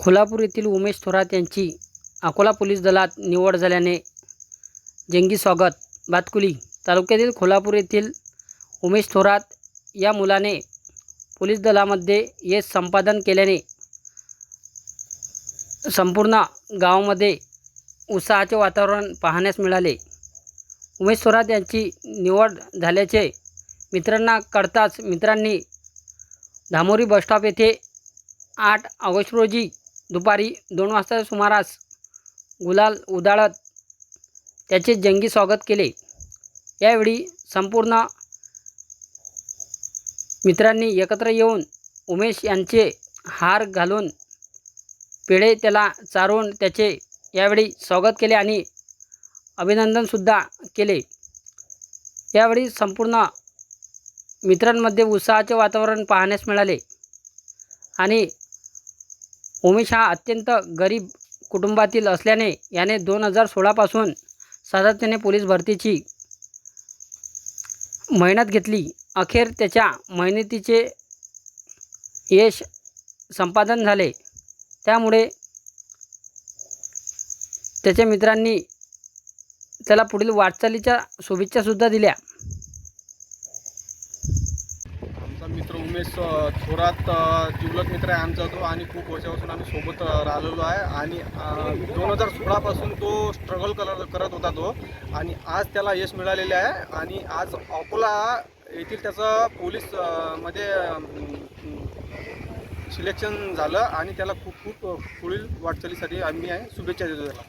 कोल्हापूर येथील उमेश थोरात यांची अकोला पोलीस दलात निवड झाल्याने जंगी स्वागत. भातकुली तालुक्यातील कोल्हापूर येथील उमेश थोरात या मुलाने पोलीस दलामध्ये यश संपादन केल्याने संपूर्ण गावामध्ये उत्साहाचे वातावरण पाहण्यास मिळाले. उमेश थोरात यांची निवड झाल्याचे मित्रांना कळताच मित्रांनी धामोरी बसस्टॉप येथे आठ ऑगस्ट रोजी दुपारी दोन वाजता सुमारास गुलाल उधाळत त्याचे जंगी स्वागत केले. यावेळी संपूर्ण मित्रांनी एकत्र येऊन उमेश यांचे हार घालून पेढे त्याला चारून त्याचे यावेळी स्वागत केले आणि अभिनंदनसुद्धा केले. यावेळी संपूर्ण मित्रांमध्ये उत्साहाचे वातावरण पाहण्यास मिळाले आणि उमेश हा अत्यंत गरीब कुटुंबातील असल्याने याने दोन हजार सोळापासून सातत्याने पोलीस भरतीची मेहनत घेतली. अखेर त्याच्या मेहनतीचे यश संपादन झाले. त्यामुळे त्याच्या मित्रांनी त्याला पुढील वाटचालीच्या शुभेच्छासुद्धा दिल्या आमचा मित्र उमेश थोरात अ, जिवलग मित्र आहे आमचा तो आणि खूप वर्षापासून आम्ही सोबत राहिलेलो आहे. आणि दोन हजार सोळापासून तो स्ट्रगल कर करत होता तो. आणि आज त्याला यश मिळालेले आहे. आणि आज अकोला येथील त्याचं पोलीसमध्ये सिलेक्शन झालं आणि त्याला खूप खूप पुढील वाटचालीसाठी आम्ही आहे. शुभेच्छा देतो त्याला.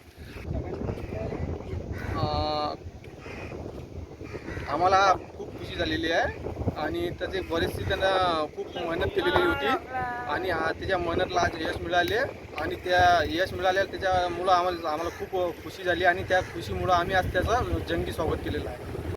आम्हाला खूप खुशी झालेली आहे. आणि त्याचे बरेचसे त्यांना खूप मेहनत केलेली होती. आणि त्याच्या मेहनतला आज यश मिळाले. आणि त्या यश मिळाल्या त्याच्यामुळं आम्हाला आम्हाला खूप खुशी झाली. आणि त्या खुशीमुळं आम्ही आज त्याचं जंगी स्वागत केलेलं आहे.